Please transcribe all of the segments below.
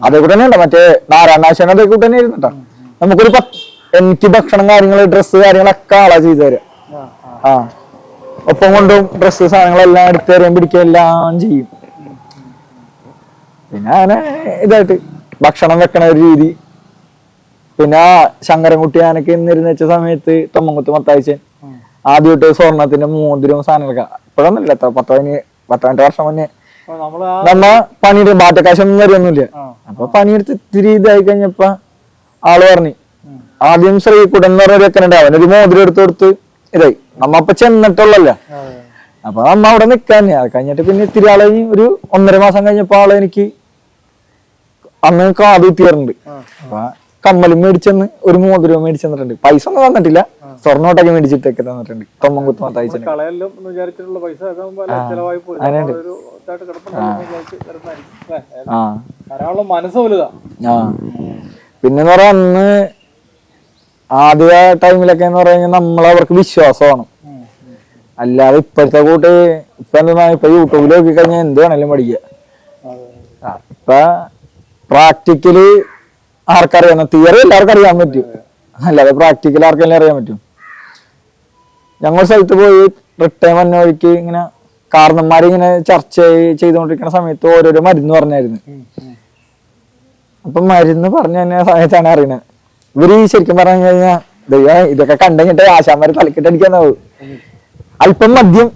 അതേ കൂടെ തന്നെ ഉണ്ട് മറ്റേ നാരായണാശാൻ അതേ കൂടെ തന്നെ ആയിരുന്നു കേട്ടോ. നമുക്കൊരു പത്ത് എനിക്ക് ഭക്ഷണം കാര്യങ്ങൾ ഡ്രസ്സ് കാര്യങ്ങളൊക്കെ ആളാ ചെയ്തു തരാം ആ, ഒപ്പം കൊണ്ടും ഡ്രസ്സ് സാധനങ്ങളെല്ലാം എടുത്ത് തരാൻ പിടിക്കുക എല്ലാം ചെയ്യും. പിന്നെ അങ്ങനെ ഇതായിട്ട് ഭക്ഷണം വെക്കണ ഒരു രീതി. പിന്നെ ശങ്കരൻകുട്ടി ഞാനൊക്കെ ഇന്നിരുന്ന് വെച്ച സമയത്ത് തൊമ്മങ്കുത്ത് മത്താഴ്ച. ആദ്യമായിട്ട് സ്വർണത്തിന്റെ മോതിരവും സാധനങ്ങളൊക്കെ ഇപ്പോഴൊന്നുമില്ല പത്ത് പതിന് പത്താണ്ട് വർഷം മുന്നേ നമ്മ പണിയുടെ ബാറ്റക്കാശൊന്നും അറിയൊന്നുമില്ല. അപ്പൊ പണിയെടുത്ത് ഇത്തിരി ഇതായി കഴിഞ്ഞപ്പോ ആൾ പറഞ്ഞു. ആദ്യം ശ്രീകുട്ടൻ എന്ന് പറഞ്ഞ വെക്കനുണ്ട് അവനൊരു മോതിരം എടുത്ത് കൊടുത്ത് ഇതായി നമ്മ അപ്പൊ ചെന്നിട്ടുള്ളല്ലോ. അപ്പൊ നമ്മ അവിടെ നിക്കാൻ അത് കഴിഞ്ഞിട്ട് പിന്നെ ഇത്തിരി ആളെ ഒരു ഒന്നര മാസം കഴിഞ്ഞപ്പോ ആളെ എനിക്ക് അന്ന് കാത് കുത്തിയാറുണ്ട്. അപ്പൊ കമ്മലും മേടിച്ചെന്ന് ഒരു മോതിരവും മേടിച്ചെന്നിട്ടുണ്ട് പൈസ ഒന്നും തന്നിട്ടില്ല സ്വർണോട്ടൊക്കെ മേടിച്ചിട്ടൊക്കെ തന്നിട്ടുണ്ട് വലുതാ. ആ. പിന്നെന്ന് പറയാ അന്ന് ആദ്യ ടൈമിലൊക്കെ എന്ന് പറഞ്ഞാൽ നമ്മളവർക്ക് വിശ്വാസമാണ്. അല്ലാതെ ഇപ്പോഴത്തെ കൂട്ട് ഇപ്പൊ എന്താ ഇപ്പൊ യൂട്യൂബിൽ നോക്കി കഴിഞ്ഞാൽ എന്ത് വേണേലും പഠിക്കുക. ആ, ഇപ്പൊ പ്രാക്ടിക്കൽ ആർക്കറിയാം തിയറി എല്ലാവർക്കും അറിയാൻ പറ്റും. അല്ലാതെ പ്രാക്ടിക്കൽ ആർക്കെല്ലാം അറിയാൻ പറ്റും. ഞങ്ങൾ സ്ഥലത്ത് പോയി റിട്ടേൺ വന്ന വഴിക്ക് ഇങ്ങനെ കാരണന്മാർ ഇങ്ങനെ ചർച്ച ചെയ്തുകൊണ്ടിരിക്കുന്ന സമയത്ത് ഓരോരോ മരുന്ന് പറഞ്ഞായിരുന്നു. അപ്പൊ മരുന്ന് പറഞ്ഞു തന്നെ സമയത്താണ് അറിയണത്. ഇവർ ഈ ശരിക്കും പറഞ്ഞു കഴിഞ്ഞാൽ ദൈവം ഇതൊക്കെ കണ്ടുകഴിഞ്ഞിട്ട് ആശാന്മാര് തലക്കിട്ടടിക്കാന്നാവും അല്പം മദ്യം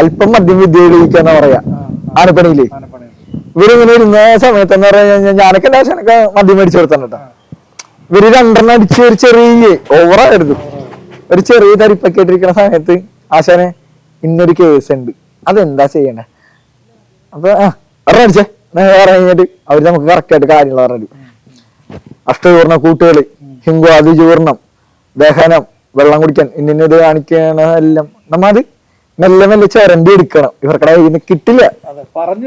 അല്പം മദ്യം വിദ്യ ഉപയോഗിക്കാന്ന് പറയാ. ആനപ്പണിയിൽ. ആനപ്പണി. ഇവരിങ്ങനെ ഇരുന്ന സമയത്ത് എന്ന് പറഞ്ഞു കഴിഞ്ഞാൽ ഞാനൊക്കെ ആശാനൊക്കെ മദ്യം മേടിച്ചു കൊടുത്തോ ഇവർ രണ്ടെണ്ണം അടിച്ച് ഒരു ചെറിയ ഓവറായിരുന്നു. ഒരു ചെറിയ തരിപ്പൊക്കെ ഇട്ടിരിക്കുന്ന സമയത്ത് ആശാനെ ഇന്നൊരു കേസ് ഉണ്ട്. അതെന്താ ചെയ്യണേ? അപ്പൊ ആ അടിച്ചേ. വേറെ കഴിഞ്ഞിട്ട് അവർ നമുക്ക് കറക്റ്റ് ആയിട്ട് കാര്യങ്ങൾ പറഞ്ഞു അഷ്ടചൂർണ കൂട്ടുകൾ ഹിംഗു ചൂർണം ദഹനം വെള്ളം കുടിക്കാൻ ഇന്നിന്നത് കാണിക്കണ എല്ലാം. നമ്മ അത് മെല്ലെ മെല്ലെ ചരണ്ടി എടുക്കണം. ഇവർക്കടെ ഇതിന് കിട്ടില്ല. പറഞ്ഞു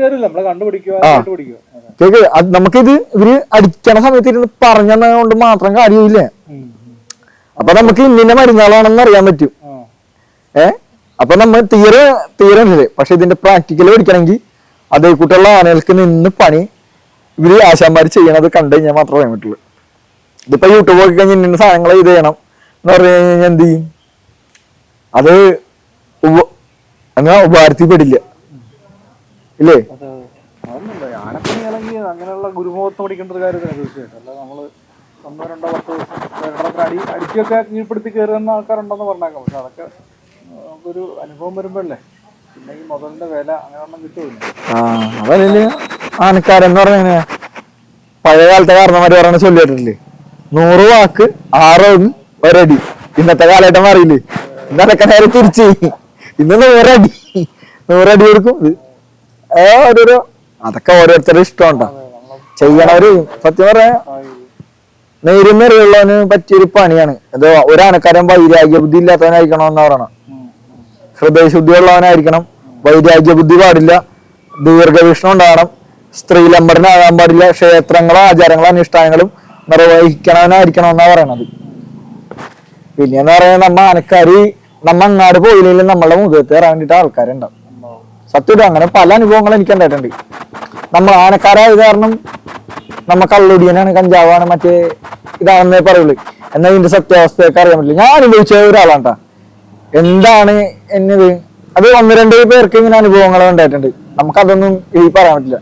കേക്ക് നമുക്കിത് ഇവർ അടിക്കണ സമയത്ത് ഇരുന്ന് പറഞ്ഞതുകൊണ്ട് മാത്രം കാര്യമില്ല. അപ്പൊ നമുക്ക് ഇന്നിന്റെ മരുന്നാളാണെന്ന് അറിയാൻ പറ്റും. ഏഹ് ഏ? അപ്പൊ നമ്മൾ തീരെ തീരെ പക്ഷെ ഇതിന്റെ പ്രാക്ടിക്കൽ പഠിക്കണമെങ്കിൽ അതേ കൂട്ടുള്ള ആനകൾക്ക് നിന്ന് പണി ഇവർ ആശാന്മാര് ചെയ്യണത് കണ്ടു കഴിഞ്ഞാൽ മാത്രമേ അറിയാൻ പറ്റുള്ളൂ. ഇതിപ്പോ യൂട്യൂബ് നോക്കി കഴിഞ്ഞാൽ ഇന്ന സാധനങ്ങൾ ഇത് ചെയ്യണം എന്ന് പറഞ്ഞു കഴിഞ്ഞാൽ എന്ത് ചെയ്യും? അത് അങ്ങനെ ഉപകാരത്തിൽ ഉപകാരത്തിൽപ്പെടില്ല. ഇല്ലേ? അങ്ങനെയുള്ള ഗുരുമുഖത്ത് പഠിക്കേണ്ട ഒരു കാര്യത്തിന് തീർച്ചയായിട്ടും അല്ല നമ്മൾ ഒന്നോ രണ്ടോ പത്ത് രണ്ടെണ്ണത്തിന് അടി അടിക്കൊക്കെ കീഴ്പ്പെടുത്തി കയറുന്ന ആൾക്കാരുണ്ടെന്ന് പറഞ്ഞേക്കാം. പക്ഷെ അതൊക്കെ നമുക്കൊരു അനുഭവം വരുമ്പോഴല്ലേ? പിന്നെ ഈ മുതലിന്റെ വില അങ്ങനെ ഒന്നും കിട്ടുമില്ല ആനക്കാരെന്ന് പറഞ്ഞ പഴയ കാലത്തെ കാരണമാര് പറയണ ചൊല്ലിട്ടില്ലേ നൂറ് വാക്ക് ആറും ഒരടി. ഇന്നത്തെ കാലഘട്ടം അറിയില്ലേ ഇന്നതൊക്കെ നേരെ തിരിച്ച്. ഇന്ന് നൂറടി. നൂറടി കൊടുക്കും. ഏ ഓരോരോ. അതൊക്കെ ഓരോരുത്തരുടെ ഇഷ്ടമുണ്ടോ ചെയ്യണവര് സത്യം പറയാ നേരുന്നറിയുള്ളവന് പറ്റിയൊരു പണിയാണ്. അത് ഒരനക്കാരൻ വൈരാഗ്യ ബുദ്ധി ഇല്ലാത്തവനായിരിക്കണം എന്ന് പറയണം. ഹൃദയശുദ്ധി ഉള്ളവനായിരിക്കണം വൈരാഗ്യ ബുദ്ധി പാടില്ല. ദീർഘവീക്ഷണം ഉണ്ടാകണം. സ്ത്രീലമ്പടനാകാൻ പാടില്ല. ക്ഷേത്രങ്ങളും ആചാരങ്ങളും അനുഷ്ഠാനങ്ങളും നിർവഹിക്കണവനായിരിക്കണം എന്നാ പറയണത്. പിന്നെന്ന് പറയുന്നത് നമ്മ ആനക്കാര് നമ്മ അങ്ങാട് പോയില്ലെങ്കിൽ നമ്മളുടെ മുഖത്ത് കയറാൻ വേണ്ടിയിട്ട് ആൾക്കാരുണ്ടാവും. സത്യം അങ്ങനെ പല അനുഭവങ്ങളും എനിക്ക് ഉണ്ടായിട്ടുണ്ട്. നമ്മൾ ആനക്കാരായത് കാരണം നമ്മ കള്ളുടിയനാണ് കഞ്ചാവാണ് മറ്റേ ഇതാണെന്നേ പറയുള്ളൂ. എന്നാൽ ഇതിന്റെ സത്യാവസ്ഥയൊക്കെ അറിയാൻ പറ്റില്ല. ഞാൻ അനുഭവിച്ച ഒരാളാണ്. എന്താണ് എന്നത്? അത് ഒന്ന് രണ്ട് പേർക്ക് ഇങ്ങനെ അനുഭവങ്ങൾ ഉണ്ടായിട്ടുണ്ട്. നമുക്കതൊന്നും ഈ പറയാൻ പറ്റില്ല.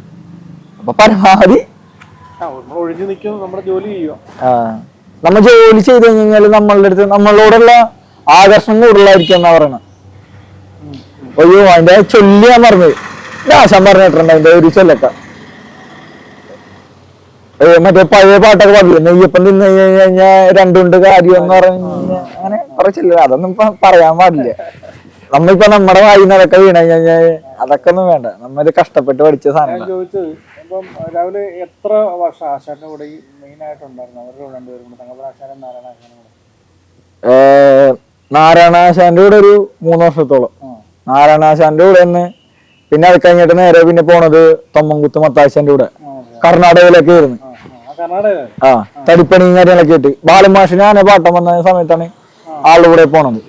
അപ്പൊ പരമാവധി നമ്മ ജോലി ചെയ്ത് കഴിഞ്ഞാൽ നമ്മളുടെ അടുത്ത് നമ്മളോടുള്ള ആകർഷണം കൂടുതലായിരിക്കും എന്നാ പറയണത് അയ്യോ അതിന്റെ ചൊല്ലി ഞാൻ പറഞ്ഞത് ദാശം പറഞ്ഞിട്ടുണ്ട് അതിന്റെ ഒരു ചൊല്ലൊക്കെ. മറ്റേ പഴയ പാട്ടൊക്കെ പാടില്ലേ? നെയ്യപ്പം തിന്നു കഴിഞ്ഞാൽ രണ്ടുണ്ട് കാര്യം എന്ന് പറഞ്ഞ അങ്ങനെ കുറച്ചില്ല അതൊന്നും ഇപ്പൊ പറയാൻ പാടില്ല. നമ്മളിപ്പോ നമ്മുടെ വായി അതൊക്കെ വീണ കഴിഞ്ഞാൽ അതൊക്കെ ഒന്നും വേണ്ട. നമ്മൾ കഷ്ടപ്പെട്ട് പഠിച്ച സാധനം ചോദിച്ചത് ഇപ്പം രാവിലെ എത്ര വർഷം ആശാന്റെ കൂടെ ഈ മെയിൻ ആയിട്ടുണ്ടായിരുന്നു? അവരുടെ കൂടെ രണ്ടുപേരും നാരായണാശാന്റെ കൂടെ ഒരു മൂന്ന് വർഷത്തോളം. നാരായണാശാന്റെ കൂടെ തന്നെ പിന്നെ അത് കഴിഞ്ഞിട്ട് നേരെ പിന്നെ പോണത് തൊമ്മൻകുത്ത് മത്താശാന്റെ കൂടെ. കർണാടകയിലൊക്കെ ആയിരുന്നു. ആ, തടിപ്പണി തടിപ്പണിയും കാര്യങ്ങളൊക്കെ ആയിട്ട്. ബാലമാഷിന് ആന പാട്ടം വന്ന സമയത്താണ് ആളുടെ കൂടെ പോണത്.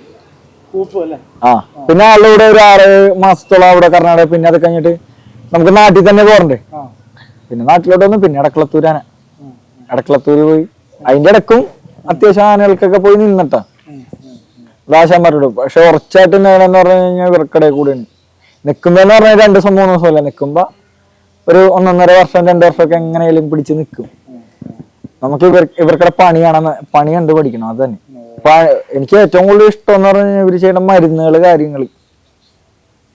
ആ പിന്നെ ആളുടെ കൂടെ ഒരു ആറ് മാസത്തോളം അവിടെ കർണാടക പിന്നെ അത് കഴിഞ്ഞിട്ട് നമുക്ക് നാട്ടിൽ തന്നെ പോറണ്ടേ പിന്നെ നാട്ടിലോട്ട് വന്നു പിന്നെ അടക്കളത്തൂരാന അടക്കളത്തൂര് പോയി. അതിന്റെ ഇടക്കും അത്യാവശ്യം ആനകൾക്കൊക്കെ പോയി നിന്നിട്ടാ. ദാശാന്മാരോട് പക്ഷെ ഉറച്ചായിട്ട് നേടാന്ന് പറഞ്ഞു കഴിഞ്ഞാൽ ഇവർക്കിടെ കൂടെയാണ്. നിക്കുമ്പോ എന്ന് പറഞ്ഞാൽ രണ്ട് ദിവസം മൂന്ന് ദിവസം അല്ല നിക്കുമ്പോ? ഒരു ഒന്നൊന്നര വർഷം രണ്ട് വർഷമൊക്കെ എങ്ങനെയാലും പിടിച്ച് നിൽക്കും നമുക്ക് ഇവർ ഇവർക്കിടെ പണി കാണാൻ പണി കണ്ട് പഠിക്കണം അത് തന്നെ. അപ്പൊ എനിക്ക് ഏറ്റവും കൂടുതൽ ഇഷ്ടം എന്ന് പറഞ്ഞാൽ ഇവർ ചെയ്യുന്ന മരുന്നുകൾ കാര്യങ്ങൾ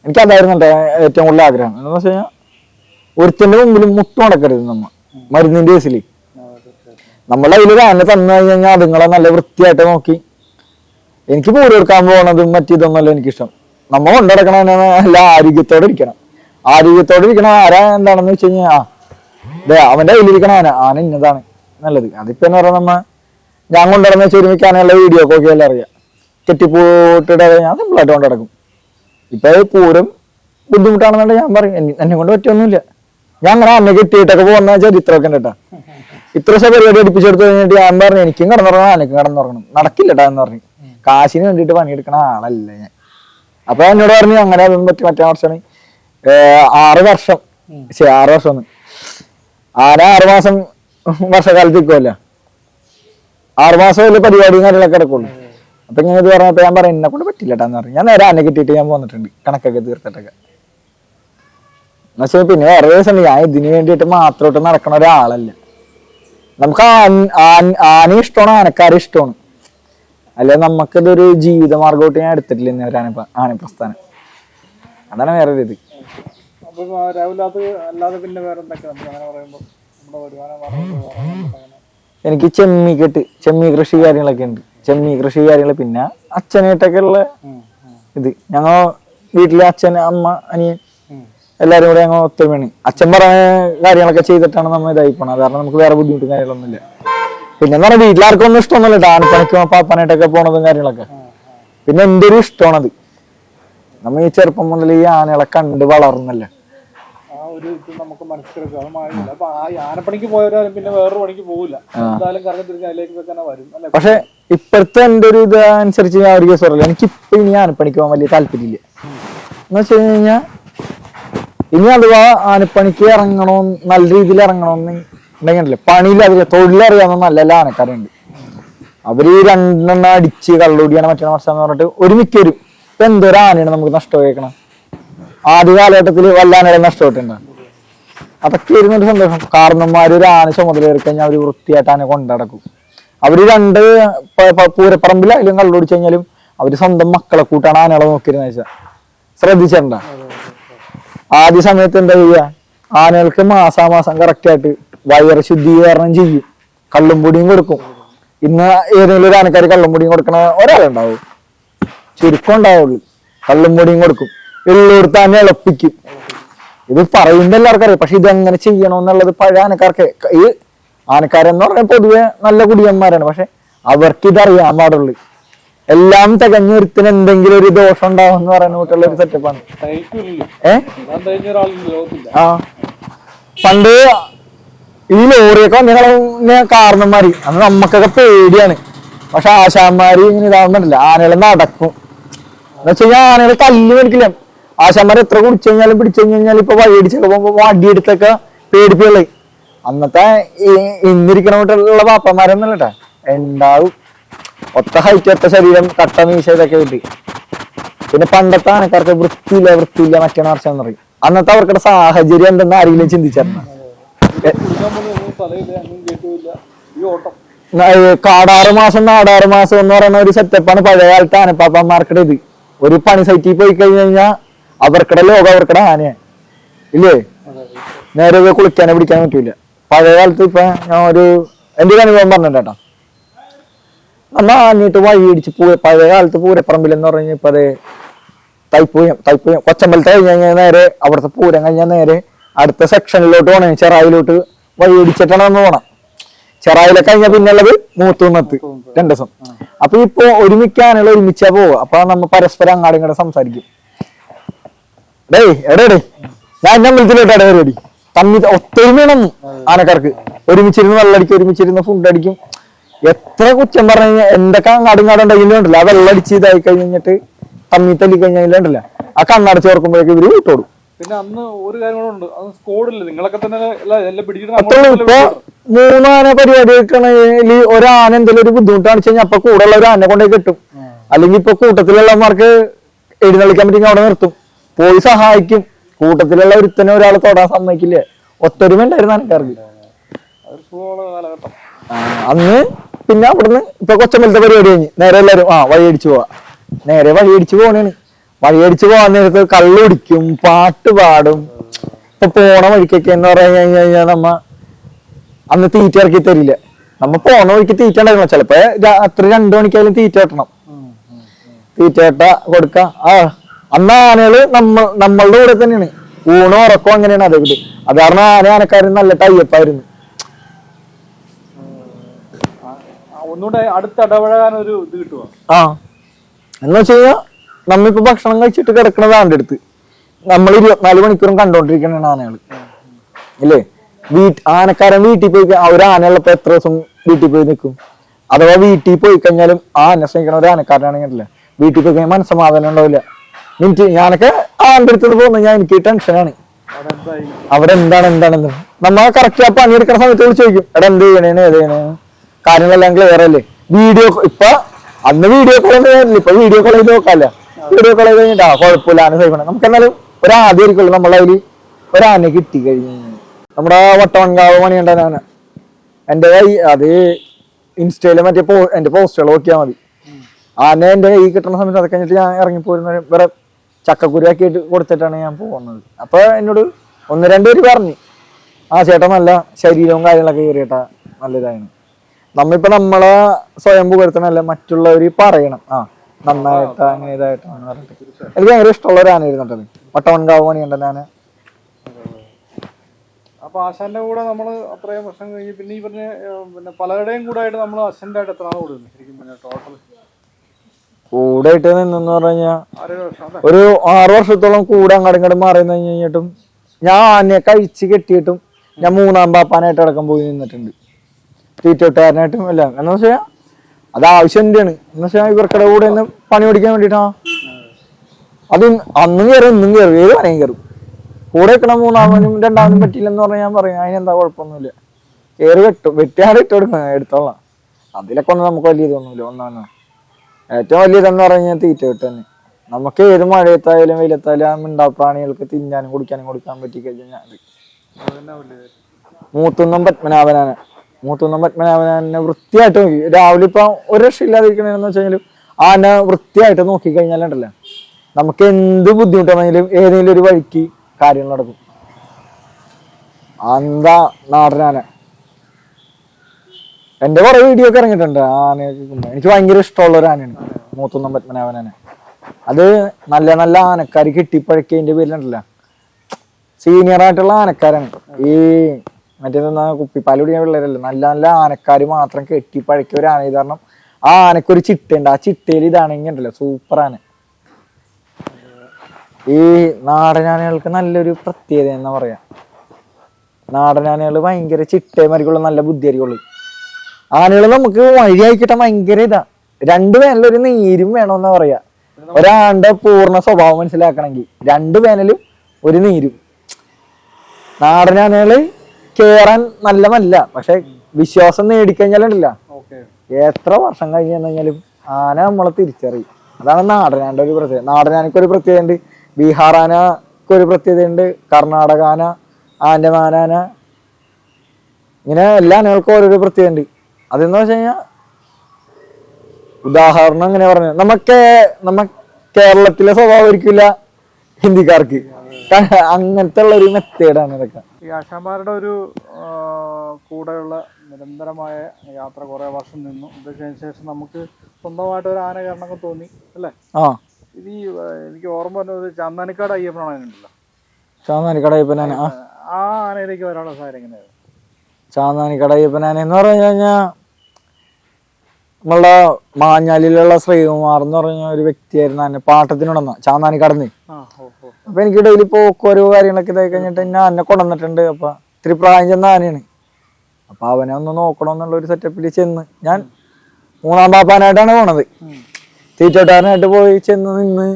എനിക്ക് അതായിരുന്നു ഏറ്റവും കൂടുതൽ ആഗ്രഹം. എന്ന് വെച്ച് കഴിഞ്ഞാൽ ഒരുത്തന്റെ മുമ്പിൽ മുട്ടു നടക്കരുത് നമ്മ മരുന്നിന്റെ കേസിൽ നമ്മളെ അതിൽ തന്നെ തന്നു കഴിഞ്ഞാൽ അതുങ്ങളെ നല്ല വൃത്തിയായിട്ട് നോക്കി. എനിക്ക് പൂരി കൊടുക്കാൻ പോകണതും മറ്റിതൊന്നുമല്ല എനിക്കിഷ്ടം. നമ്മൾ കൊണ്ടുനടക്കണ നല്ല ആരോഗ്യത്തോടെ ഇരിക്കണം. ആരോഗ്യത്തോടെ ഇരിക്കണ ആരാ എന്താണെന്ന് വെച്ച് കഴിഞ്ഞാൽ അവന്റെ കയ്യിലിരിക്കണ ആന ആന ഇന്നതാണ്. നല്ലത്. അതിപ്പോ എന്ന് പറഞ്ഞാൽ നമ്മ ഞാൻ കൊണ്ടുവരുന്ന ചുരുമിക്കാനുള്ള വീഡിയോ ഒക്കെ എല്ലാം അറിയാം. കെട്ടിപ്പൂട്ടിട്ട് ഞാൻ സിമ്പിളായിട്ട് കൊണ്ട് നടക്കും. ഇപ്പൊ പൂരം ബുദ്ധിമുട്ടാണെന്നുണ്ടെങ്കിൽ ഞാൻ പറയും എന്നെ- കൊണ്ട് പറ്റൊന്നുമില്ല ഞാൻ അങ്ങനെ അന്നെ കെട്ടിയിട്ടൊക്കെ പോകുന്ന ചരിത്രമൊക്കെ ഉണ്ട് കേട്ടോ. ഇത്ര ദിവസം പരിപാടി അടുപ്പിച്ചെടുത്ത് കഴിഞ്ഞിട്ട് ഞാൻ പറഞ്ഞു എനിക്കും കടന്നുറങ്ങണം അനക്കും കടന്നുറങ്ങണം. നടക്കില്ലട്ടാ എന്ന് പറഞ്ഞു. കാശിന് വേണ്ടിയിട്ട് പണിയെടുക്കണ ആളല്ല ഞാൻ. അപ്പൊ എന്നോട് പറഞ്ഞു അങ്ങനെ അതൊന്നും പറ്റി മറ്റേ വർഷമാണ് ആറ് വർഷം. ശരി ആറ് വർഷം ഒന്ന് ആന ആറ് മാസം വർഷകാലത്ത് നിൽക്കുമല്ലോ ആറ് മാസം വലിയ പരിപാടിയും കാര്യങ്ങളൊക്കെ കിടക്കുള്ളൂ അപ്പൊ ഇങ്ങനെ ഇത് പറഞ്ഞപ്പോ ഞാൻ പറഞ്ഞു എന്നെ കൊണ്ട് പറ്റില്ലട്ടാന്ന് പറഞ്ഞു. ഞാൻ നേരെ ആനെ കിട്ടിയിട്ട് ഞാൻ പോന്നിട്ടുണ്ട് കണക്കൊക്കെ തീർത്തിട്ടൊക്കെ. എന്നുവെച്ചാൽ പിന്നെ വേറെ ദിവസം ഞാൻ ഇതിന് വേണ്ടിയിട്ട് മാത്രമായിട്ട് നടക്കണ ഒരാളല്ല. നമുക്ക് ആന ഇഷ്ടമാണ്? ആനക്കാരെ ഇഷ്ടമാണ്. അല്ലെ നമുക്കിതൊരു ജീവിതമാർഗമായിട്ട് ഞാൻ എടുത്തിട്ടില്ല ഇന്ന് ഒരു ആന പ്രസ്ഥാനം അതാണ് വേറെ ഒരു ഇത് രാവിലെ അല്ലാതെ പിന്നെ വേറെ എന്തൊക്കെ നമുക്ക് അങ്ങനെ പറയുമ്പോൾ എനിക്ക് ചെമ്മി കെട്ട് ചെമ്മി കൃഷി കാര്യങ്ങളൊക്കെ ഉണ്ട്. ചെമ്മീ കൃഷി കാര്യങ്ങൾ പിന്നെ അച്ഛനായിട്ടൊക്കെ ഉള്ള ഇത്. ഞങ്ങൾ വീട്ടിലെ അച്ഛൻ അമ്മ അനിയൻ. എല്ലാരും കൂടെ ഞങ്ങൾ ഒത്തൊരുമയാണ്. അച്ഛൻ പറഞ്ഞ കാര്യങ്ങളൊക്കെ ചെയ്തിട്ടാണ് നമ്മൾ ഇതായി പോണത്. കാരണം നമുക്ക് വേറെ ബുദ്ധിമുട്ടും കാര്യങ്ങളൊന്നുമില്ല. പിന്നെ പറഞ്ഞാൽ വീട്ടിലാർക്കും ഒന്നും ഇഷ്ടമൊന്നുമില്ല. കേട്ടോ ആനപ്പണിക്കും പാപ്പനായിട്ടൊക്കെ പോണതും കാര്യങ്ങളൊക്കെ. പിന്നെ എന്റെ ഒരു ഇഷ്ടമാണത്. നമ്മ ഈ ചെറുപ്പം മുതൽ ഈ ആനകളെ കണ്ട് വളർന്നല്ലേ. ഒരു ഇത് നമുക്ക് മനസ്സിലാക്കുക അത് മാറിയില്ല അപ്പൊ ആ ആനപ്പണിക്ക് പോയവരും പിന്നെ വേറൊരു പണിക്ക് പോകില്ല എന്തായാലും കറങ്ങി തിരിഞ്ഞ് അതിലേക്ക് തന്നെ വരും. അല്ലെ? പക്ഷെ ഇപ്പോഴത്തെ എന്റെ ഒരു ഇത് അനുസരിച്ച് ഞാൻ ഒരു കേസ് പറയില്ല എനിക്ക് ഇപ്പൊ ഇനി ആനപ്പണിക്ക് പോകാൻ വലിയ താല്പര്യമില്ല. എന്ന് വെച്ച് കഴിഞ്ഞാൽ ഇനി അഥവാ ആനപ്പണിക്ക് ഇറങ്ങണോ നല്ല രീതിയിൽ ഇറങ്ങണമെന്ന് ഉണ്ടെങ്കിലേ പണിയില്ല തൊഴിലറിയാവുന്ന നല്ല നല്ല ആനക്കാരുണ്ട് അവർ ഈ രണ്ടെണ്ണം അടിച്ച് കള്ളുടിയാണ് മറ്റേ എന്ന് പറഞ്ഞിട്ട് ഒരുമിക്ക് വരും ഇപ്പൊ എന്തൊരു ആനയാണ് നമുക്ക് നഷ്ടമായേക്കണം ആദ്യ കാലഘട്ടത്തിൽ വല്ല നഷ്ടപ്പെട്ടിട്ടുണ്ട്. അതൊക്കെ ആയിരുന്നു സന്തോഷം കാരണന്മാര് ഒരു ആന ചുമതല കയറി കഴിഞ്ഞാൽ അവർ വൃത്തിയായിട്ട് ആനെ കൊണ്ടടക്കും. അവർ രണ്ട് പൂരപ്പറമ്പിൽ അതിലും പൂരപ്പറമ്പിലായാലും കഴിഞ്ഞാലും അവർ സ്വന്തം മക്കളെ കൂട്ടാണ് ആനകളെ നോക്കിയിരുന്ന വെച്ചാൽ ശ്രദ്ധിച്ചിട്ടുണ്ടോ ആദ്യ സമയത്ത് എന്താ ചെയ്യുക? ആനകൾക്ക് മാസാമാസം കറക്റ്റ് ആയിട്ട് വയറ് ശുദ്ധീകരണം ചെയ്യും. കള്ളും പൊടിയും കൊടുക്കും. ഇന്ന് ഏതെങ്കിലും ഒരു ആനക്കാർ കള്ളും പൊടിയും കൊടുക്കണ ഒരാളുണ്ടാവും. ചുരുക്കം ഉണ്ടാവുള്ളൂ. കള്ളും പൊടിയും കൊടുക്കും. എള്ളൂർത്ത് തന്നെ ഇളപ്പിക്കും ഇത് പറയുന്ന എല്ലാവർക്കും അറിയാം പക്ഷെ ഇത് എങ്ങനെ ചെയ്യണമെന്നുള്ളത് പഴയ ആനക്കാർക്ക് ഈ ആനക്കാരെന്ന് പറഞ്ഞാൽ പൊതുവെ നല്ല കുടിയന്മാരാണ്. പക്ഷെ അവർക്ക് ഇതറിയാൻ പാടുള്ളൂ. എല്ലാം തികഞ്ഞൊരുത്തിന് എന്തെങ്കിലും ഒരു ദോഷം ഉണ്ടാവും എന്ന് പറയുന്ന കൂട്ടുള്ള ഒരു സെറ്റപ്പാണ് ഏ? ആ. പണ്ട് ഈ ലോറിയൊക്കെ വന്നിങ്ങനെ കാരണന്മാര്. അന്ന് നമ്മക്കൊക്കെ പേടിയാണ്. പക്ഷെ ആശാന്മാര് ഇങ്ങനെ ഇതാവുന്നുണ്ടല്ല. ആനകൾ നടക്കും. എന്നുവെച്ചാൽ ആനകൾ കല്ല് മേടിക്കില്ല. ആശാന്മാർ എത്ര കുടിച്ചു കഴിഞ്ഞാലും പിടിച്ചു കഴിഞ്ഞാൽ ഇപ്പൊ വഴിയടിച്ചൊക്കെ വടിയെടുത്തൊക്കെ പേടിപ്പിക്കളെ അന്നത്തെ ഈ- ഇന്നിരിക്കണോട്ടുള്ള പാപ്പന്മാരൊന്നുമല്ല കേട്ടാ ഉണ്ടാവും ഒത്ത ഹൈറ്റ് ഒത്ത ശരീരം കട്ട മീശ ഇതൊക്കെ കിട്ടി. പിന്നെ പണ്ടത്തെ ആനക്കാർക്ക് വൃത്തിയില്ല വൃത്തിയില്ല മറ്റേ മറിച്ചാന്ന് പറയും. അന്നത്തെ അവർക്കുടെ സാഹചര്യം എന്തെന്ന് ആരെങ്കിലും ഓട്ടം കാടാറ് മാസം നാടാറ് മാസം എന്ന് പറയുന്ന ഒരു സെറ്റപ്പാണ് പഴയ കാലത്ത് ആനപ്പാപ്പന്മാർക്കിടെ ഇത് ഒരു പണി സൈറ്റിൽ പോയി കഴിഞ്ഞു കഴിഞ്ഞാൽ അവർക്കിടെ ലോകം അവർക്കിടെ ആനയാണ് ഇല്ലേ? നേരെ പോയി കുളിക്കാനോ പിടിക്കാനോ പറ്റൂല. പഴയ കാലത്ത് ഇപ്പൊ ഞാൻ ഒരു എന്റെ ഒരു അനുഭവം പറഞ്ഞിട്ടാ നമ്മ ആഞ്ഞിട്ട് വഴി ഇടിച്ച് പൂ പഴയ കാലത്ത് പൂരപ്പറമ്പിൽ എന്ന് പറഞ്ഞു കഴിഞ്ഞാൽ ഇപ്പൊ അത് തൈപ്പൂയം തൈപ്പൂയം കൊച്ചമ്പലത്തെ കഴിഞ്ഞ് കഴിഞ്ഞാൽ നേരെ അവിടുത്തെ പൂരം കഴിഞ്ഞാൽ നേരെ അടുത്ത സെക്ഷനിലോട്ട് പോണേ ചെറായിലോട്ട് വഴി ഇടിച്ചിട്ടാണ് നമ്മൾ പോണം. ചെറായിലെ കഴിഞ്ഞ പിന്നുള്ളത് മൂത്തുന്നത്ത് രണ്ടു ദിവസം. അപ്പൊ ഇപ്പൊ ഒരുമിക്കാനുള്ള ഒരുമിച്ചാ പോവുക. അപ്പൊ നമ്മ പരസ്പരം അങ്ങാടും ഇങ്ങോട്ട് സംസാരിക്കും. ഡേയ് എടേ ഡേ ഞാൻ എന്നെ വിളിച്ചില്ലോട്ടെ പരിപാടി തമ്മി ഒത്തൊരുമയാണ് ആനക്കാർക്ക്. ഒരുമിച്ചിരുന്ന് വെള്ളടിക്കും ഒരുമിച്ചിരുന്ന് ഫുഡ് അടിക്കും. എത്ര കുറ്റം പറഞ്ഞു കഴിഞ്ഞാൽ എന്തൊക്കെ അങ്ങാടും ഇങ്ങാടും ഉണ്ടെങ്കിലും ഉണ്ടല്ലോ. ആ വെള്ളടിച്ച് ഇതായി കഴിഞ്ഞിട്ട് തമ്മി തല്ലി കഴിഞ്ഞാൽ ആ കണ്ണടച്ച് ഓർക്കുമ്പോഴേക്ക് ഇവർ വിട്ടോടും. പിന്നെ അന്ന് ഒരു കാര്യം കൂടെ ഉണ്ട്. അത് സ്കോഡില്ല നിങ്ങളൊക്കെ തന്നെ ഇപ്പൊ മൂന്നാന പരിപാടി കിട്ടണെങ്കിൽ ഒരാന എന്തെങ്കിലും ഒരു ബുദ്ധിമുട്ട് കാണിച്ചു കഴിഞ്ഞാൽ അപ്പൊ കൂടെ ഉള്ള ഒരു ആനെ കൊണ്ടേ കിട്ടും. അല്ലെങ്കിൽ ഇപ്പൊ കൂട്ടത്തിലുള്ളവന്മാർക്ക് എഴുന്നള്ളിക്കാൻ പറ്റുമെങ്കിൽ അവിടെ നിർത്തും. പോയി സഹായിക്കും. കൂട്ടത്തിലുള്ള ഒരുത്തനെ ഒരാൾ തൊടാൻ സമ്മതിക്കില്ല? ഒത്തൊരുമ ഉണ്ടായിരുന്നു അതൊരു ആ, അന്ന് പിന്നെ അവിടുന്ന് ഇപ്പൊ കൊച്ചമ്പലത്തെ പരിപാടി കഴിഞ്ഞ്. നേരെ എല്ലാരും ആ വഴിയടിച്ചു പോവാ. നേരെ വഴിയടിച്ചു പോണേണ് വഴിയടിച്ചു പോകാൻ നേരത്ത് കള്ളു കുടിക്കും പാട്ട് പാടും. ഇപ്പൊ പോണ വഴിക്കൊക്കെ എന്ന് പറഞ്ഞു കഴിഞ്ഞു കഴിഞ്ഞാൽ നമ്മ അന്ന് തീറ്റ ഇറക്കി തരില്ല. നമ്മ പോണ വഴിക്ക് തീറ്റ ഉണ്ടാക്കണം. ചിലപ്പോ രാത്രി രണ്ടു മണിക്കായാലും തീറ്റ കെട്ടണം തീറ്റ കെട്ട കൊടുക്ക. ആ അന്ന് ആനകൾ നമ്മ നമ്മളുടെ കൂടെ തന്നെയാണ്. ഊണും ഉറക്കവും അങ്ങനെയാണ് അതേപോലെ. അത് കാരണം ആന ആനക്കാരൻ നല്ല ടൈപ്പായിരുന്നു ആ, ഒന്നുകൂടെ അടുത്ത് ഇടപഴകാൻ ഒരു ഇത് കിട്ടുക ആ. എന്ന് വെച്ച് കഴിഞ്ഞാൽ നമ്മിപ്പോ ഭക്ഷണം കഴിച്ചിട്ട് കിടക്കണത് ആന്റെ അടുത്ത്. നമ്മൾ ഇരുപത്തിനാല് മണിക്കൂറും കണ്ടോണ്ടിരിക്കണ ആനകൾ. ഇല്ലേ? വീട്ട് ആനക്കാരൻ വീട്ടിൽ പോയി ആ ഒരു ആനയുള്ളപ്പോ എത്ര ദിവസം വീട്ടിൽ പോയി നിൽക്കും അഥവാ വീട്ടിൽ പോയി കഴിഞ്ഞാലും ആന സ്നേഹിക്കണ ഒരു ആനക്കാരനാണെങ്കിൽ വീട്ടിൽ പോയി കഴിഞ്ഞാൽ മനസ്സമാധാനം ഉണ്ടാവില്ല. മിനിറ്റ് ഞാനൊക്കെ ആന്റെ അടുത്ത് പോകുന്ന ഞാൻ എനിക്ക് ടെൻഷനാണ് അവിടെ എന്താണ് എന്താണെന്ന് നമ്മ കറക്റ്റ് ആ പണിയെടുക്കുന്ന സമയത്ത് വിളിച്ച് ചോദിക്കും. എടാ എന്ത് ചെയ്യണേന്ന് ഏത് കാര്യങ്ങളെല്ലാം ക്ലിയർ അല്ലേ? വീഡിയോ ഇപ്പൊ അന്ന് വീഡിയോ കോൾ ഒന്നും ഇപ്പൊ വീഡിയോ കോൾ ചെയ്ത് നോക്കാല്ല. വീഡിയോ കോൾ ചെയ്ത് കഴിഞ്ഞിട്ടാ കുഴപ്പമില്ല ആന സഹിക്കണം നമുക്ക് എന്നാലും ഒരാദ്യം ആയിരിക്കുള്ളൂ നമ്മളെ അതിൽ ഒരാന കിട്ടി കഴിഞ്ഞു. നമ്മുടെ വട്ടവൺകാവ് മണിയുണ്ടാന ആന എന്റെ കൈ അത് ഇൻസ്റ്റയിലെ മറ്റേ എന്റെ പോസ്റ്റുകൾ നോക്കിയാൽ മതി. ആന എന്റെ കൈ കിട്ടുന്ന സമയത്ത് അത് കഴിഞ്ഞിട്ട് ഞാൻ ഇറങ്ങിപ്പോരുന്ന വേറെ ചക്കക്കുരുവാക്കിയിട്ട് കൊടുത്തിട്ടാണ് ഞാൻ പോകുന്നത്. അപ്പൊ എന്നോട് ഒന്ന് രണ്ട് പേര് പറഞ്ഞു ആ ചേട്ടൻ നല്ല ശരീരവും കാര്യങ്ങളൊക്കെ കയറിയിട്ടാ നല്ലതായിരുന്നു നമ്മിപ്പോ നമ്മളെ സ്വയം പുകഴ്ത്തണല്ല മറ്റുള്ളവര് പറയണം. ആ നന്നായിട്ട് അങ്ങനെ ഇതായിട്ടാണ് പറഞ്ഞിട്ട് എനിക്ക് ഭയങ്കര ഇഷ്ടമുള്ള ഒരു ആനയായിരുന്നു കേട്ടത് വട്ടവൺകാവ് പണിയുണ്ട് ഞാൻ അപ്പൊ ആശാന്റെ കൂടെ നമ്മൾ അത്രയും വർഷം കഴിഞ്ഞ് പിന്നെ ഈ പറഞ്ഞ പിന്നെ പലരുടെയും കൂടെ ആയിട്ട് നമ്മൾ അസിസ്റ്റന്റ് ആയിട്ട് എത്ര ആൾ കൊടുക്കുന്നത് ശരിക്കും ടോട്ടൽ കൂടെ ഇട്ട് നിന്നെന്ന് പറഞ്ഞു കഴിഞ്ഞാൽ ഒരു ആറു വർഷത്തോളം കൂടെ അങ്ങടും ഇങ്ങോട്ടും മാറി നിന്ന് കഴിഞ്ഞിട്ടും ഞാൻ ആനയെ കഴിച്ച് കെട്ടിയിട്ടും ഞാൻ മൂന്നാം പാപ്പാനായിട്ട് അടക്കം പോയി നിന്നിട്ടുണ്ട്. തീറ്റോട്ടുകാരനായിട്ടും എല്ലാം. എന്ന് വെച്ചാൽ അത് ആവശ്യം എന്റെയാണ് എന്ന് വെച്ചാൽ ഇവർക്കടെ കൂടെ ഒന്ന് പണി പഠിക്കാൻ വേണ്ടിട്ടാ. അത് അന്നും കയറും ഇന്നും കയറും ഏത് പണിയും കയറും കൂടെ വെക്കണ മൂന്നാമനും രണ്ടാമനും പറ്റിയില്ലെന്ന് പറഞ്ഞാൽ ഞാൻ പറയും അതിനെന്താ കുഴപ്പമൊന്നുമില്ല. കയറി വെട്ടും. വെട്ടിയാണ് ഇട്ട് കൊടുക്കുന്നത് എടുത്തോളാം. അതിലൊക്കെ ഒന്നും നമുക്ക് വലിയ ഇതൊന്നുമില്ല. ഒന്നാണ് ഏറ്റവും വലിയ ഇതെന്ന് പറഞ്ഞാൽ തീറ്റ വെട്ട് തന്നെ. നമുക്ക് ഏത് മഴയത്തായാലും വെയിലത്തായാലും ആ മിണ്ടാപ്രാണികൾക്ക് തിന്നാനും കുടിക്കാനും കൊടുക്കാൻ പറ്റി കഴിഞ്ഞാൽ മൂത്തുന്നം പത്മനാഭനാണ്. മൂത്തുന്നം പത്മനാഭനെ വൃത്തിയായിട്ട് നോക്കി. രാവിലെ ഇപ്പൊ ഒരു രക്ഷയില്ലാതിരിക്കണെന്ന് വെച്ച് കഴിഞ്ഞാൽ ആന വൃത്തിയായിട്ട് നോക്കി കഴിഞ്ഞാലുണ്ടല്ലോ നമുക്ക് എന്ത് ബുദ്ധിമുട്ടാണെങ്കിലും ഏതെങ്കിലും ഒരു വഴിക്ക് കാര്യങ്ങൾ നടക്കും. അന്താ നാടനാന എന്റെ കുറെ വീഡിയോ ഒക്കെ ഇറങ്ങിയിട്ടുണ്ട്. ആനയൊക്കെ കൊണ്ട്. എനിക്ക് ഭയങ്കര ഇഷ്ടമുള്ള ഒരു ആനയാണ്. മൂത്തൊന്നും പത്മനാഭനാണ് അത് നല്ല നല്ല ആനക്കാർ കെട്ടിപ്പഴക്കിയതിന്റെ പേരിലുണ്ടല്ലോ. സീനിയർ ആയിട്ടുള്ള ആനക്കാരാണ്. ഈ മറ്റേ കുപ്പിപ്പാൽ പിള്ളേരല്ല? നല്ല നല്ല ആനക്കാര് മാത്രം കെട്ടി പഴക്കിയ ഒരു ആന ഇത് കാരണം ആ ആനക്ക് ഒരു ചിട്ടയുണ്ട്. ആ ചിട്ടയിൽ ഇതാണെങ്കിൽ ഉണ്ടല്ലോ. സൂപ്പർ ആന. ഈ നാടൻ ആനകൾക്ക് നല്ലൊരു പ്രത്യേകത എന്നാ പറയാ? നാടൻ ആനകൾ ഭയങ്കര ചിട്ടയമാരിക്കുള്ള നല്ല ബുദ്ധിയായിരിക്കുള്ളൂ. ആനകൾ നമുക്ക് വഴിയായി കിട്ടാൻ ഭയങ്കര ഇതാ. രണ്ടു വേനലൊരു നീരും വേണമെന്നാ പറയാ. ഒരാളുടെ പൂർണ സ്വഭാവം മനസ്സിലാക്കണമെങ്കിൽ രണ്ടു വേനലും ഒരു നീരും. നാടൻ ആനകൾ കേറാൻ നല്ലതല്ല പക്ഷെ വിശ്വാസം നേടിക്കഴിഞ്ഞാലുണ്ടല്ല. എത്ര വർഷം കഴിഞ്ഞു കഴിഞ്ഞാലും ആന നമ്മളെ തിരിച്ചറിയും. അതാണ് നാടനാന്റെ ഒരു പ്രത്യേകത. നാടനാനക്ക് ഒരു പ്രത്യേകത ഉണ്ട് ബീഹാർ ആനക്ക് ഒരു പ്രത്യേകത ഉണ്ട് കർണാടക ആന ആൻഡമാൻ ആന. ഇങ്ങനെ എല്ലാ ആനകൾക്കും ഓരോരോ പ്രത്യേകത ഉണ്ട് അതെന്ന് വെച്ച് കഴിഞ്ഞാൽ ഉദാഹരണം അങ്ങനെ പറഞ്ഞു. നമുക്ക് നമ്മ കേരളത്തിലെ സ്വഭാവം ഒരിക്കില്ല ഹിന്ദിക്കാർക്ക്. അങ്ങനത്തെ ഉള്ള ഒരു മെത്തേഡാണ് ഇതൊക്കെ ഈ ആശാന്മാരുടെ ഒരു കൂടെയുള്ള നിരന്തരമായ യാത്ര കുറേ വർഷം നിന്നു. ഇതൊക്കെ ശേഷം നമുക്ക് സ്വന്തമായിട്ട് ഒരു ആന കാരണം തോന്നി അല്ലേ? ആ. ഇത് ഈ ആ, എനിക്ക് ഓർമ്മ വന്നത് ചാന്നാനിക്കാട് അയ്യപ്പനാണ് അതിനുണ്ടല്ലോ ചാന്നാനിക്കടയപ്പനാന ആ. ആ ആനയിലേക്ക് വരാനുള്ള സാഹചര്യം എങ്ങനെയായിരുന്നു? ചാന്നാനിക്കടയപ്പനാന എന്ന് പറഞ്ഞു കഴിഞ്ഞാൽ നമ്മളുടെ മാഞ്ഞാലിലുള്ള ശ്രീകുമാർ എന്ന് പറഞ്ഞ ഒരു വ്യക്തിയായിരുന്നു എന്നെ പാട്ടത്തിനുടന്ന ചാന്നാനി കടന്ന്. അപ്പൊ എനിക്ക് ഡെയിലി ഇപ്പൊ ഓരോ കാര്യങ്ങളൊക്കെ ഇതായി കഴിഞ്ഞിട്ട് എന്നെ എന്നെ കൊണ്ടുവന്നിട്ടുണ്ട്. അപ്പൊ ഇത്തിരി പ്രായം ചെന്ന ആനയാണ്. അപ്പൊ അവനെ ഒന്ന് നോക്കണം എന്നുള്ള ഒരു സെറ്റപ്പിൽ ചെന്ന് ഞാൻ മൂന്നാം പാപ്പാനായിട്ടാണ് പോണത്. തീറ്റോട്ടാനായിട്ട് തീറ്റോട്ടാരനായിട്ട് പോയി ചെന്ന് നിന്ന്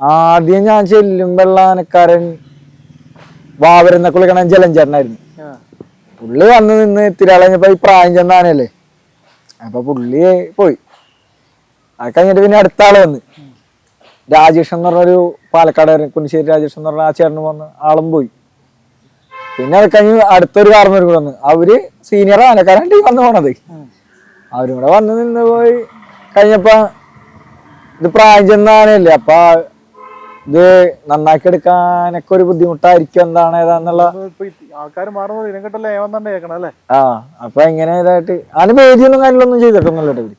ആദ്യം ഞാൻ ചെല്ലും ആനക്കാരൻ വാവരുന്ന കുളിക്കണ ജലഞ്ചേട്ടനായിരുന്നു. പുള്ളി വന്ന് നിന്ന് തിരാളഞ്ഞപ്പോ ഈ പ്രായം ചെന്നാനല്ലേ. അപ്പൊ പുള്ളി പോയി. അത് കഴിഞ്ഞിട്ട് പിന്നെ അടുത്ത ആൾ വന്ന്. രാജേഷ് എന്ന് പറഞ്ഞൊരു പാലക്കാട് കുന്നശ്ശേരി രാജേഷ് എന്ന് പറഞ്ഞ ആ ചേട്ടന് വന്ന് ആളും പോയി. പിന്നെ അത് കഴിഞ്ഞ് അടുത്തൊരു കാർന്നവരും കൂടെ വന്ന്. അവർ സീനിയർ ആനക്കാരാണ് ടീം വന്ന് പോണത്. അവരും കൂടെ വന്ന് നിന്ന് പോയി കഴിഞ്ഞപ്പോ ഇത് പ്രായം ചെന്ന ആനയല്ലേ അപ്പൊ ഇത് നന്നാക്കി എടുക്കാനൊക്കെ ഒരു ബുദ്ധിമുട്ടായിരിക്കും എന്താണ് ഏതാന്നുള്ള ഇപ്പൊ ആൾക്കാർ മാറുന്നത് ഇതിനെ കേട്ടല്ലേ ഏവൻ തന്നെ കേൾക്കണം അല്ലേ? ആ അപ്പൊ എങ്ങനെ ഇതായിട്ട് അതിന് പേടിയൊന്നും കാര്യങ്ങളൊന്നും ചെയ്തിട്ടൊന്നുമില്ല ഇവർ.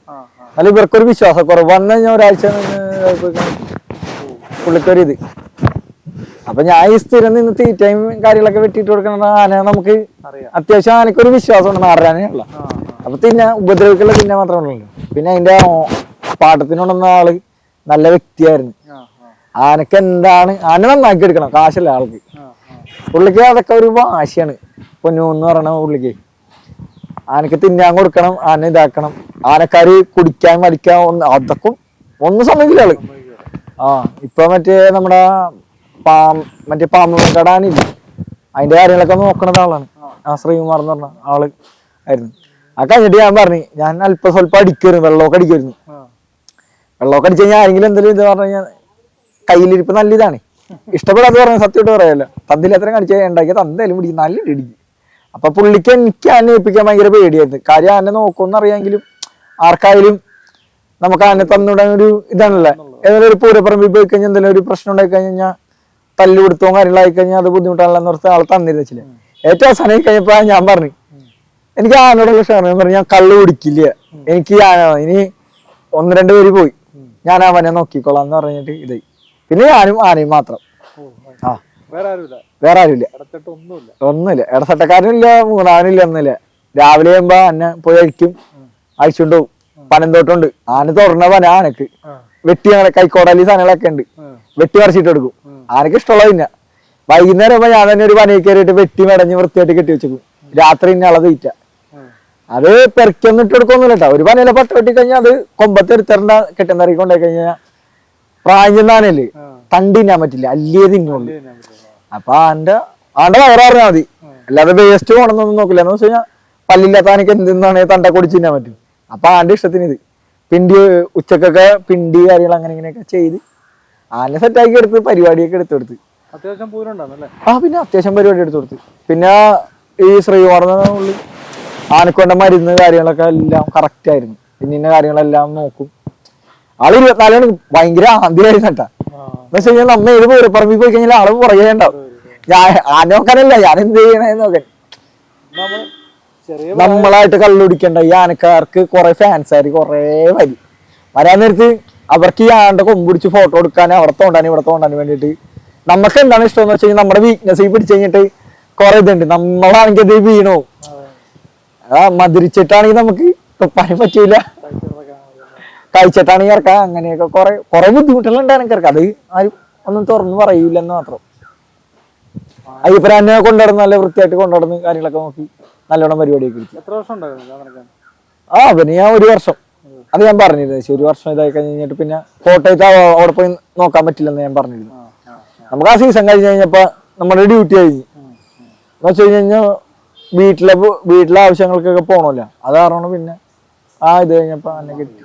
അല്ല ഇവർക്കൊരു വിശ്വാസക്കുറവ്. വന്നു കഴിഞ്ഞാൽ ഒരാഴ്ച പുള്ളിക്കൊരിത് അപ്പൊ ഞാൻ ഈ സ്ഥിരം നിന്ന് തീറ്റയും കാര്യങ്ങളൊക്കെ വെട്ടിയിട്ട് കൊടുക്കണ ആന നമുക്ക് അത്യാവശ്യം ആനക്കൊരു വിശ്വാസമുണ്ട് ആ. അപ്പൊ തിന്നെ ഉപദ്രവിക്കുള്ള തിന്നെ മാത്രമേ ഉള്ളൂ പിന്നെ അതിന്റെ പാട്ടത്തിനുണ്ടെന്ന ആൾ നല്ല വ്യക്തിയായിരുന്നു. ആനക്ക് എന്താണ് ആന നന്നാക്കി എടുക്കണം. കാശല്ല ആൾക്ക്. പുള്ളിക്ക് അതൊക്കെ ഒരു വാശിയാണ്. പൊന്നു എന്ന് പറയണ പുള്ളിക്ക്. ആനക്ക് തിന്നാൻ കൊടുക്കണം ആന ഇതാക്കണം. ആനക്കാര് കുടിക്കാൻ വലിക്കാൻ ഒന്ന് അതൊക്കെ ഒന്നും സമ്മതിക്കില്ല ആൾ. ആ ഇപ്പൊ മറ്റേ നമ്മുടെ പാം മറ്റേ പാമ്പുകടാനില്ല അതിന്റെ കാര്യങ്ങളൊക്കെ നോക്കണത് ആളാണ്. ആ. ശ്രീകുമാർ എന്ന് പറഞ്ഞ ആൾ ആയിരുന്നു. ആ കഴിഞ്ഞിട്ട് ഞാൻ പറഞ്ഞു ഞാൻ അല്പം സ്വല്പം അടിക്കുമായിരുന്നു വെള്ളമൊക്കെ അടിക്കുമായിരുന്നു വെള്ളമൊക്കെ അടിച്ചു കഴിഞ്ഞാൽ ആരെങ്കിലും എന്തെങ്കിലും ഇത് പറഞ്ഞു കഴിഞ്ഞാൽ കയ്യിലിരിപ്പ് നല്ല ഇതാണ് ഇഷ്ടപ്പെടാത്ത പറഞ്ഞ സത്യമായിട്ട് പറയല്ല. തന്നില്ല എത്ര കാണിച്ചാൽ ഉണ്ടാക്കിയ തന്നേലും പിടിക്കും. നല്ല ഇടിക്കും. അപ്പൊ പുള്ളിക്ക് എനിക്ക് ആനെ ഏൽപ്പിക്കാൻ ഭയങ്കര പേടിയായിരുന്നു. കാര്യം ആനെ നോക്കുമെന്ന് അറിയാമെങ്കിലും ആർക്കായാലും നമുക്ക് ആനെ തന്നിടാൻ ഒരു ഇതാണല്ലേ? ഏതെങ്കിലും ഒരു പൂരപ്പറമ്പിൽ പോയി കഴിഞ്ഞാൽ എന്തെങ്കിലും ഒരു പ്രശ്നം ഉണ്ടായി കഴിഞ്ഞാൽ തല്ലു കൊടുത്തോ കാര്യങ്ങളായി കഴിഞ്ഞാൽ അത് ബുദ്ധിമുട്ടാണല്ലോ എന്ന് ആൾ തന്നിരുന്നു വെച്ചില്ല ഏറ്റവും അവസാനം കഴിഞ്ഞപ്പോ ഞാൻ പറഞ്ഞു എനിക്ക് ആനോടുള്ള ക്ഷണം പറഞ്ഞു ഞാൻ കള്ളു കുടിക്കില്ല. എനിക്ക് ആന ഇനി ഒന്ന് രണ്ട് പേര് പോയി. ഞാൻ അവനെ നോക്കിക്കോളാം എന്ന് പറഞ്ഞിട്ട് ഇതായി. പിന്നെ ഞാനും ആനയും മാത്രം. ആ. വേറെ ആരുമില്ല വേറെ ആരുമില്ല ഒന്നുമില്ല. ഒന്നുമില്ല. ഇടത്തട്ടക്കാരനില്ല മൂന്നാനില്ല ഒന്നുമില്ല. രാവിലെ ആകുമ്പോ അന്നെ പോയി അഴിക്കും. അഴിച്ചുകൊണ്ട് പോകും പനന്തോട്ടുണ്ട് ആന തുറന്ന പന ആനക്ക് വെട്ടി അങ്ങനെ കൈക്കോടാലി സാധനങ്ങളൊക്കെ ഉണ്ട്. വെട്ടി മറിച്ചിട്ട് എടുക്കും ആനക്ക് ഇഷ്ടമുള്ള പിന്നെ വൈകുന്നേരം ആകുമ്പോ ഞാൻ തന്നെ ഒരു പനയിൽ കയറിയിട്ട് വെട്ടി മടഞ്ഞ് വൃത്തിയായിട്ട് കെട്ടി വെച്ചേക്കും. രാത്രി ഇന്ന അളവ് തീറ്റ. അത് പെരക്കൊന്നും ഇട്ട് കൊടുക്കൊന്നുമില്ല കേട്ടോ ഒരു പനയിലെ പട്ട വെട്ടി കഴിഞ്ഞാൽ അത് കൊമ്പത്ത് എടുത്തിരണ്ട കെട്ടുന്നറി കൊണ്ടുപോയി കഴിഞ്ഞാൽ പ്രായം ചെന്നാനല്ലേ ഞാൻ തണ്ട് പറ്റില്ല. അല്ലേ തിന്നുള്ളൂ തന്നെ. അപ്പൊ ആന്റെ ആന്റെ വയറാറിഞ്ഞാ മതി. അല്ലാതെ വേസ്റ്റ് പോകണമെന്നൊന്നും നോക്കില്ല. എന്ന് വെച്ച് കഴിഞ്ഞാൽ പല്ലില്ലാത്ത ആനക്ക് എന്തെന്നാണ് തണ്ട കൊടിച്ച് തിന്നാൻ പറ്റും? അപ്പൊ ആന്റെ ഇഷ്ടത്തിന് ഇത് പിണ്ടി ഉച്ചക്കൊക്കെ പിണ്ടി കാര്യങ്ങൾ അങ്ങനെ ഇങ്ങനെയൊക്കെ ചെയ്ത് ആനെ സെറ്റാക്കി എടുത്ത് പരിപാടിയൊക്കെ എടുത്തെടുത്ത് ആ പിന്നെ അത്യാവശ്യം പരിപാടി എടുത്തു കൊടുത്ത്. പിന്നെ ഈ ഉള്ളി ആനക്കൊണ്ട മരുന്ന് കാര്യങ്ങളൊക്കെ എല്ലാം കറക്റ്റ് ആയിരുന്നു. പിന്നെ ഇന്ന കാര്യങ്ങളെല്ലാം നോക്കും. ആൾ ഇരുപത്തിനാല് മണി ഭയങ്കര ആന്തിയായിരുന്നു കേട്ടാ. എന്ന് വെച്ച് കഴിഞ്ഞാൽ നമ്മ ഏത് പൂരപ്പറമ്പിൽ പോയി കഴിഞ്ഞാൽ ആൾ പുറകെ ഉണ്ടാവും. ഞാൻ ആ നോക്കാനല്ല ഞാൻ എന്ത് ചെയ്യണേന്ന് നോക്കാൻ. നമ്മളായിട്ട് കള്ളുടിക്കണ്ട ഈ ആനക്കാർക്ക് കുറെ ഫാൻസ് ആയി കുറെ വരി. വരാൻ നേരത്ത് അവർക്ക് ഈ ആണ്ട കൊമ്പുടിച്ച് ഫോട്ടോ എടുക്കാൻ അവിടെ തോണ്ടാനും ഇവിടെ തോണ്ടാനും വേണ്ടിയിട്ട് നമുക്ക് എന്താണ് ഇഷ്ടം എന്ന് വെച്ച് കഴിഞ്ഞാൽ നമ്മുടെ വീക്ക്നെസ് ഈ പിടിച്ചു കഴിഞ്ഞിട്ട് കുറെ ഇതുണ്ട്. നമ്മളാണെങ്കിൽ അത് വീണോ. ആ മധുരിച്ചിട്ടാണെങ്കിൽ നമുക്ക് തുപ്പാനും പറ്റൂല. കഴിച്ചിട്ടാണെങ്കിൽ ഇറക്കാൻ. അങ്ങനെയൊക്കെ കുറെ കുറെ ബുദ്ധിമുട്ടുകൾ ഉണ്ടായിരുന്നു എനിക്കിറക്കാം അത് ആരും ഒന്നും തുറന്നു പറയൂലെന്ന് മാത്രം. അയ്യപ്പനെ കൊണ്ടുനടന്ന് നല്ല വൃത്തിയായിട്ട് കൊണ്ടുനടന്ന് കാര്യങ്ങളൊക്കെ നോക്കി നല്ലോണം പരിപാടിയൊക്കെ എടുത്തു ആ പിന്നെ ഞാൻ ഒരു വർഷം. അത് ഞാൻ പറഞ്ഞിരുന്നു. ഒരു വർഷം ഇതായി കഴിഞ്ഞിട്ട് പിന്നെ കോട്ടയത്ത് അവ- അവിടെ പോയി നോക്കാൻ പറ്റില്ലെന്ന് ഞാൻ പറഞ്ഞിരുന്നു. നമുക്ക് ആ സീസൺ കഴിഞ്ഞ് കഴിഞ്ഞപ്പോ നമ്മുടെ ഡ്യൂട്ടി കഴിഞ്ഞ്. എന്ന് വെച്ച് കഴിഞ്ഞ് കഴിഞ്ഞാൽ വീട്ടിലെ വീട്ടിലെ ആവശ്യങ്ങൾക്കൊക്കെ പോണല്ലോ. അത് പിന്നെ ആ ഇത് കഴിഞ്ഞപ്പോ എന്നെ കിട്ടി.